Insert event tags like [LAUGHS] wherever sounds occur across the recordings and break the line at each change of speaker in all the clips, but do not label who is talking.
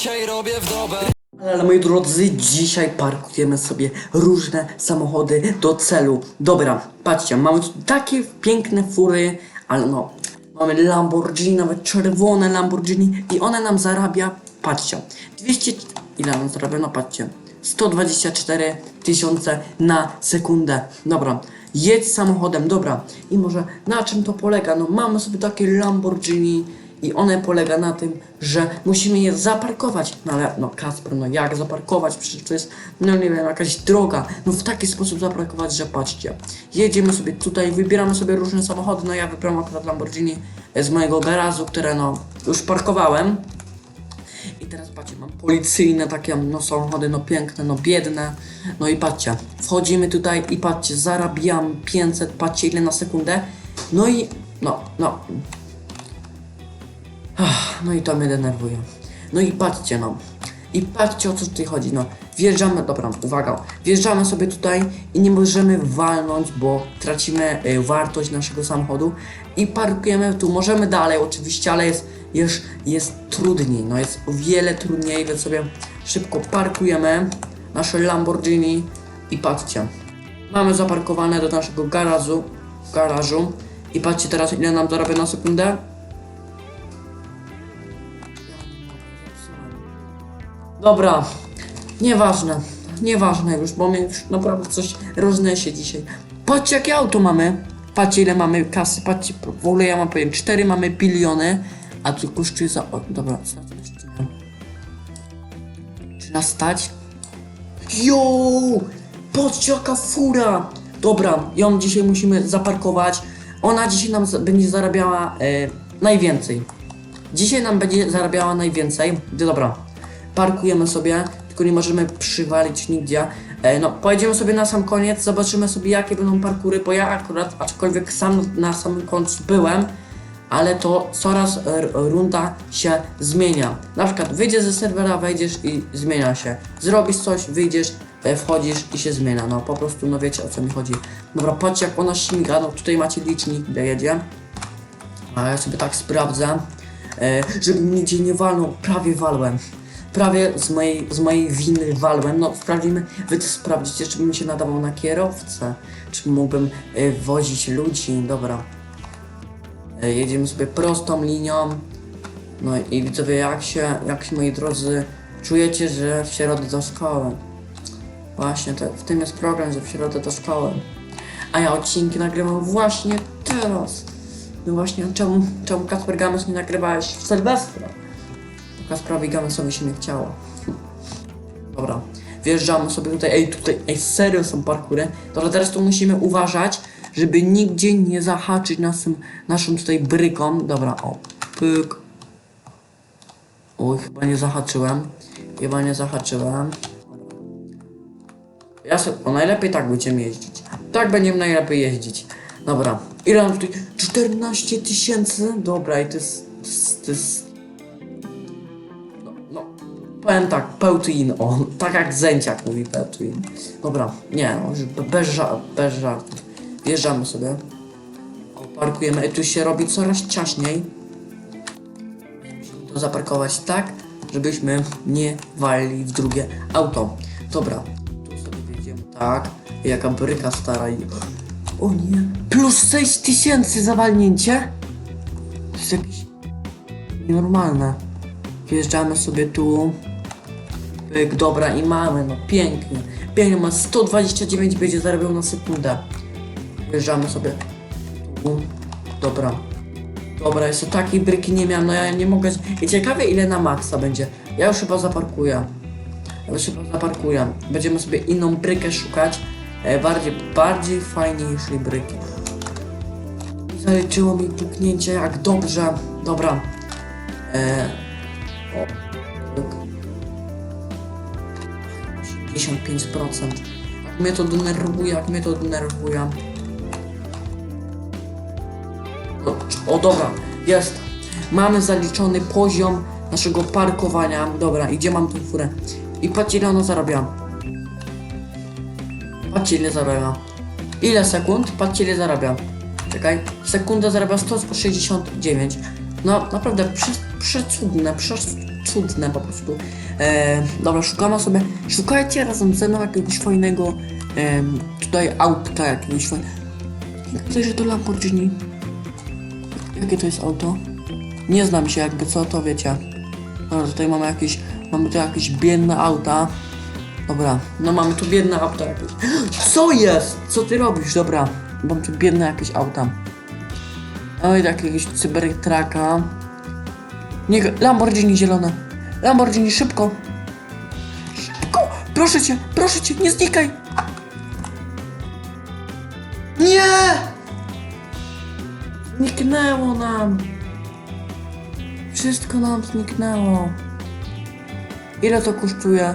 Dzisiaj
Ale moi drodzy, dzisiaj parkujemy sobie różne samochody do celu. Dobra, patrzcie, mamy tu takie piękne fury, ale no, mamy Lamborghini, nawet czerwone Lamborghini i one nam zarabia, patrzcie, 200, ile nam zarabia, no patrzcie, 124 tysiące na sekundę. Dobra, jedź samochodem, dobra. I może na czym to polega? No mamy sobie takie Lamborghini, i one polega na tym, że musimy je zaparkować. No ale no Kasper, no jak zaparkować? Przecież to jest, no nie wiem, jakaś droga. No w taki sposób zaparkować, że patrzcie. Jedziemy sobie tutaj, wybieramy sobie różne samochody. No ja wybrałem akurat Lamborghini z mojego garażu, które no już parkowałem. Teraz patrzcie, mam policyjne takie no samochody, no piękne, no biedne. No i patrzcie, wchodzimy tutaj i patrzcie, zarabiam 500, patrzcie ile na sekundę. No i no, no, No i to mnie denerwuje. No i patrzcie no. I patrzcie o co tutaj chodzi, no. Wjeżdżamy, dobra, uwaga. Wjeżdżamy sobie tutaj i nie możemy walnąć, bo tracimy y, wartość naszego samochodu. I parkujemy tu, możemy dalej oczywiście, ale jest, jest, jest trudniej, no jest o wiele trudniej, więc sobie szybko parkujemy nasze Lamborghini i patrzcie. Mamy zaparkowane do naszego garażu, garażu. I patrzcie teraz ile nam zarabia na sekundę. Dobra, nieważne, nieważne już, bo mnie już naprawdę coś rozniesie dzisiaj. Patrzcie jakie auto mamy, patrzcie ile mamy kasy, patrzcie, w ogóle ja mam powiem, 4 mamy biliony, a tu kosztuje za, o, dobra, czy nas stać? Jo, patrzcie jaka fura, dobra, ją dzisiaj musimy zaparkować, ona dzisiaj nam będzie zarabiała e, najwięcej. Dzisiaj nam będzie zarabiała najwięcej. Dobra, parkujemy sobie, tylko nie możemy przywalić nigdzie. E, no, pojedziemy sobie na sam koniec, zobaczymy sobie jakie będą parkury, bo ja akurat, aczkolwiek sam na samym końcu byłem, ale to coraz runda się zmienia. Na przykład wyjdziesz ze serwera, wejdziesz i zmienia się. Zrobisz coś, wyjdziesz, e, wchodzisz i się zmienia. No po prostu, no wiecie o co mi chodzi. Dobra, patrzcie jak ona śmiga, no tutaj macie licznik, ile jedzie. A ja sobie tak sprawdzę, e, żeby nigdzie nie walnął. Prawie walłem. Prawie z mojej, z mojej winy walłem. No sprawdzimy, wy sprawdzicie, czy bym się nadawał na kierowcę, czy mógłbym e, wozić ludzi. Dobra. E, jedziemy sobie prostą linią. No i widzowie, jak się, jak się moi drodzy czujecie, że w środę do szkoły? Właśnie, to, w tym jest problem, że w środę do szkoły. A ja odcinki nagrywam właśnie teraz. No właśnie, czemu, czemu Kasper Games nie nagrywałeś w Sylwestra? Bo Kasprowi Gamesowi się nie chciało. Dobra, wjeżdżamy sobie tutaj, ej tutaj, ej serio są parkury. Dobra, teraz tu musimy uważać, żeby nigdzie nie zahaczyć naszym, naszą tutaj bryką. Dobra, o, pyk. Oj, chyba nie zahaczyłem. Chyba nie zahaczyłem. Ja sobie, o najlepiej tak będziemy jeździć. Tak będziemy najlepiej jeździć. Dobra, ile mam tutaj? 14 tysięcy? Dobra, i to jest, to jest, to jest... Powiem tak, pełtwin, o, tak jak Zęciak mówi pełtwin. Dobra, nie, no, bez, ża bez żartów. Wjeżdżamy sobie. Parkujemy, i tu się robi coraz ciaśniej. Musimy to zaparkować tak, żebyśmy nie walili w drugie auto. Dobra, tu sobie wjedziemy tak. Jaka bryka stara i... O nie, plus 6 tysięcy zawalnięcie? To jest jakieś nienormalne. Wjeżdżamy sobie tu. Pyk, dobra i mamy, no pięknie. Pięknie, ma 129 będzie zarabiał na sekundę. Wjeżdżamy sobie tu. Dobra. Dobra, jeszcze takiej bryki nie miałem, no ja nie mogę... I ciekawe ile na maksa będzie. Ja już chyba zaparkuję. Ja już chyba zaparkuję. Będziemy sobie inną brykę szukać. E, bardziej, bardziej fajniejszej bryki. Zaliczyło mi puknięcie jak dobrze. Dobra. E, o, 85%. Jak mnie to denerwuje, jak mnie to denerwuje. O, o dobra, jest. Mamy zaliczony poziom naszego parkowania. Dobra, i gdzie mam tą furę? I patrzcie ile ona zarabia. Patrzcie ile zarabia. Ile sekund? Patrzcie ile zarabia. Czekaj. Sekunda zarabia 169. No naprawdę prze, przecudne, przecudne po prostu. E, dobra, szukamy sobie. Szukajcie razem ze mną jakiegoś fajnego em, tutaj autka jakiegoś fajnego. Że to Lamborghini. Jakie to jest auto? Nie znam się jakby co, to wiecie. Dobra, tutaj mamy jakieś, mamy tu jakieś biedne auta. Dobra, no mamy tu biedne auta jakieś. [GASPS] Co jest? Co ty robisz? Dobra, mam tu biedne jakieś auta. Mamy jakiegoś cybertraka. Nie, Lamborghini zielone. Lamborghini, szybko. Szybko! Proszę cię, proszę cię, nie znikaj! Nie! Zniknęło nam. Wszystko nam zniknęło. Ile to kosztuje?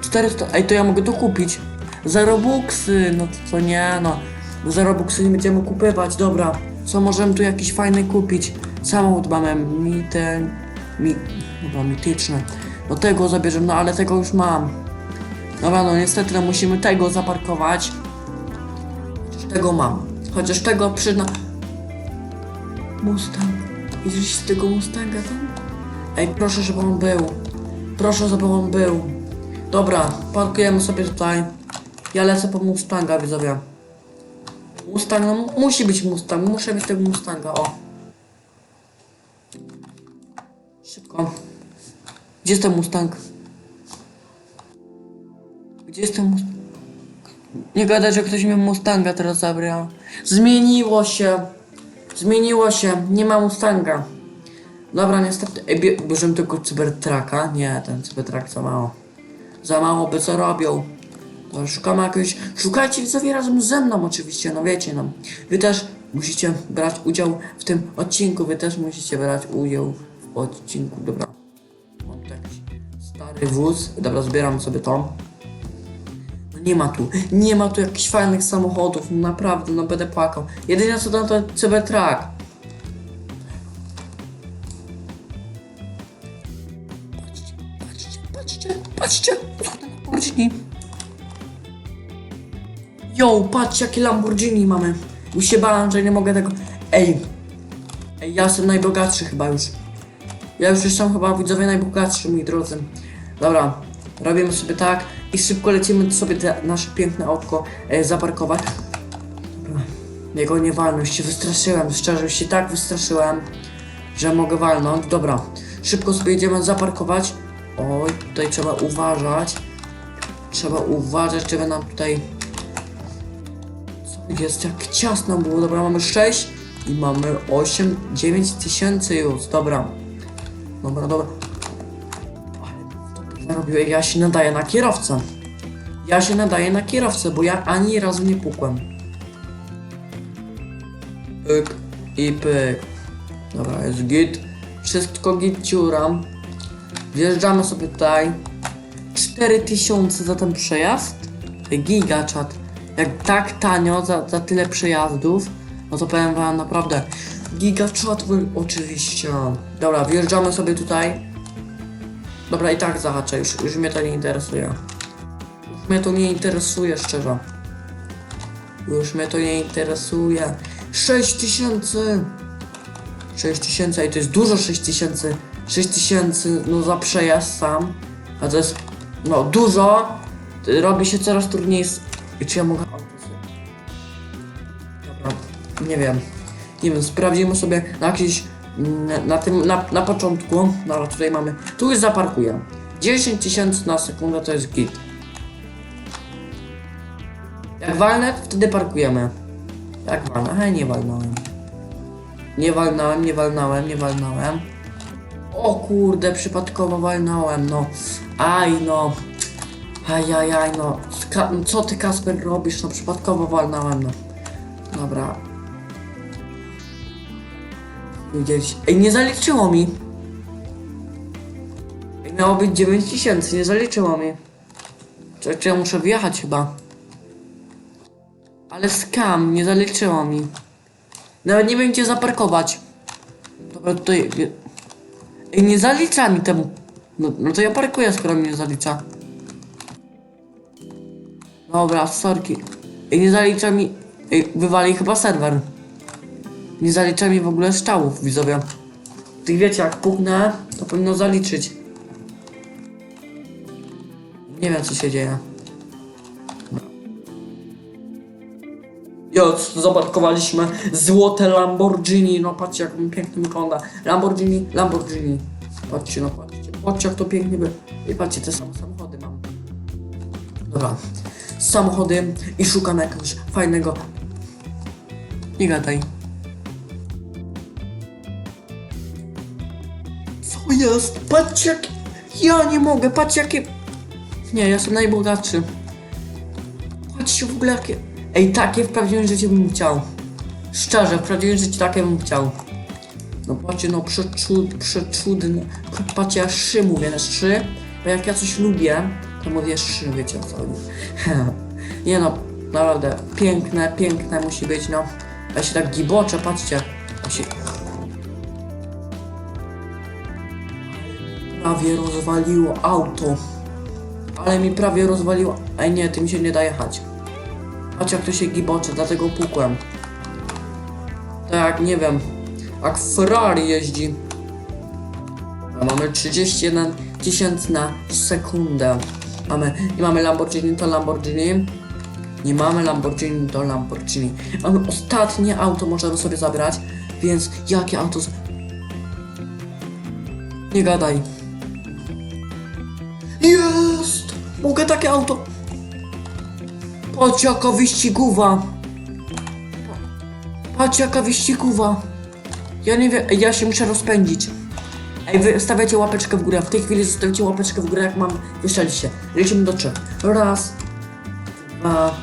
400. Ej, to ja mogę to kupić. Za robuxy. No to nie, no. Za robuxy nie będziemy kupywać. Dobra. Co możemy tu jakiś fajny kupić? Samochód mamy miten. Mi, dobra, mityczny. No tego zabierzemy, no ale tego już mam. Dobra, no niestety no, musimy tego zaparkować. Chociaż tego mam. Chociaż tego przyzna... Mustang. Widzisz z tego Mustanga tam? Ej, proszę, żeby on był. Proszę, żeby on był. Dobra, parkujemy sobie tutaj. Ja lecę po Mustanga, widzowie. Mustang, no musi być Mustang. Muszę mieć tego Mustanga, o. Gdzie jest ten Mustang? Gdzie jest ten Mustang? Nie gadać, że ktoś mi Mustanga teraz zabrał. Zmieniło się. Zmieniło się. Nie ma Mustanga. Dobra, niestety. Ej, bie- bierzemy tylko Cybertraka. Nie, ten Cybertrak za mało. Za mało by co robią. To szukamy jakiegoś. Szukajcie widzowie razem ze mną oczywiście, no wiecie no. Wy też musicie brać udział w tym odcinku. Wy też musicie brać udział odcinku. Dobra. Mam tu jakiś stary wóz. Dobra, zbieram sobie to. No nie ma tu, nie ma tu jakichś fajnych samochodów, no naprawdę, no będę płakał. Jedyne co tam to Cybertruck. Patrzcie, patrzcie, patrzcie, patrzcie, Lamborghini. Yo, patrz jakie Lamborghini mamy. Już że nie mogę tego... Ej, ej, ja jestem najbogatszy chyba już. Ja już jestem chyba widzowie najbogatszy, moi drodzy. Dobra, robimy sobie tak i szybko lecimy sobie te nasze piękne autko e, zaparkować. Jego nie walnąć, się wystraszyłem, szczerze już się tak wystraszyłem, że mogę walnąć. Dobra, szybko sobie jedziemy zaparkować. Oj, tutaj trzeba uważać. Trzeba uważać, żeby nam tutaj... Jest, jak ciasno było. Dobra, mamy 6 i mamy 8, 9 tysięcy już. Dobra. Dobra, dobra. Zarobiłem, ja się nadaję na kierowcę. Ja się nadaję na kierowcę, bo ja ani razu nie pukłem. Pyk i pyk. Dobra, jest git. Wszystko git ciuram. Wjeżdżamy sobie tutaj. 4000 za ten przejazd. Giga czat. Jak tak tanio za, za tyle przejazdów, no to powiem wam naprawdę. Giga czat, oczywiście. Dobra, wjeżdżamy sobie tutaj. Dobra, i tak zahaczę, już, już mnie to nie interesuje. Już mnie to nie interesuje, szczerze. Już mnie to nie interesuje. 6 tysięcy! 6 tysięcy, i to jest dużo 6 tysięcy. 6 tysięcy, no za przejazd sam. A to jest, no dużo. Robi się coraz trudniej. I Czy ja mogę? Dobra, nie wiem. Nie wiem, sprawdzimy sobie na jakiś... Na, na tym, na, na początku, no tutaj mamy, tu już zaparkuję. 10 tysięcy na sekundę to jest git. Jak walnę, wtedy parkujemy. Jak walnę? Hej, nie walnąłem. Nie walnąłem, nie walnąłem, nie walnąłem. O kurde, przypadkowo walnąłem, no. Aj no. Ajajaj, no. Ska co ty Kasper robisz? No przypadkowo walnąłem, no. Dobra. Widzieliście? Ej, nie zaliczyło mi. Ej, miało być 9000, nie zaliczyło mi. Czy, ja muszę wjechać chyba? Ale skam, nie zaliczyło mi. Nawet nie wiem gdzie zaparkować. Dobra, tutaj... Ej, nie zalicza mi temu. No, no to ja parkuję, skoro mi nie zalicza. Dobra, sorki. Ej, nie zalicza mi... Ej, wywali chyba serwer. Nie zalicza mi w ogóle strzałów, widzowie. Tych wiecie, jak puknę, to powinno zaliczyć. Nie wiem, co się dzieje. Jo, zaparkowaliśmy złote Lamborghini. No patrzcie, jak pięknie wygląda. Lamborghini, Lamborghini. Patrzcie, no patrzcie. Patrzcie, jak to pięknie by... I patrzcie, te same samochody mam. Dobra. Samochody i szukam jakiegoś fajnego... Nie gadaj. Co jest? Patrzcie, jak... Ja nie mogę, patrzcie, jakie... Nie, ja jestem najbogatszy. Patrzcie w ogóle jakie... Ej, takie w prawdziwym życiu bym chciał. Szczerze, w prawdziwym życiu takie bym chciał. No patrzcie, no przeczud, przeczudne. Patrzcie, ja szy mówię na szy, bo jak ja coś lubię, to mówię szy, wiecie co. [LAUGHS] Nie no, naprawdę, piękne, piękne musi być, no. Ja się tak giboczę, patrzcie. Ja się... Prawie rozwaliło auto. Ale mi prawie rozwaliło... Ej nie, tym się nie da jechać. Patrz jak to się gibocze, dlatego pukłem. Tak, nie wiem. Jak Ferrari jeździ. A mamy 31 tysięcy na sekundę. Mamy, nie mamy Lamborghini, to Lamborghini. Nie mamy Lamborghini, to Lamborghini. Mamy ostatnie auto, możemy sobie zabrać. Więc jakie auto... Nie gadaj. Jest! Mogę takie auto... Patrz jaka wyścigowa. Patrz jaka wyścigowa. Ja nie wiem, ja się muszę rozpędzić. Ej, wy stawiacie łapeczkę w górę. W tej chwili zostawicie łapeczkę w górę, jak mam wyszczelić się. Lecimy do trzech. Raz, dwa,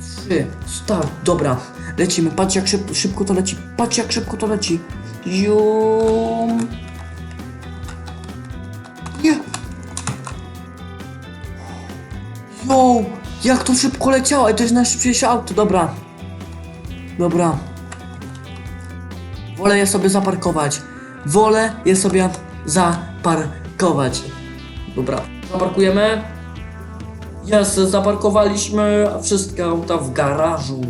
trzy. Start. Dobra, lecimy. Patrz jak szyb, szybko to leci. Patrz jak szybko to leci. Jum. Nie. Yo, jak to szybko leciało. Ej, To jest najszybciejsze auto, dobra. Dobra. Wolę je sobie zaparkować. Wolę je sobie zaparkować. Dobra. Zaparkujemy. Jest, zaparkowaliśmy wszystkie auta w garażu.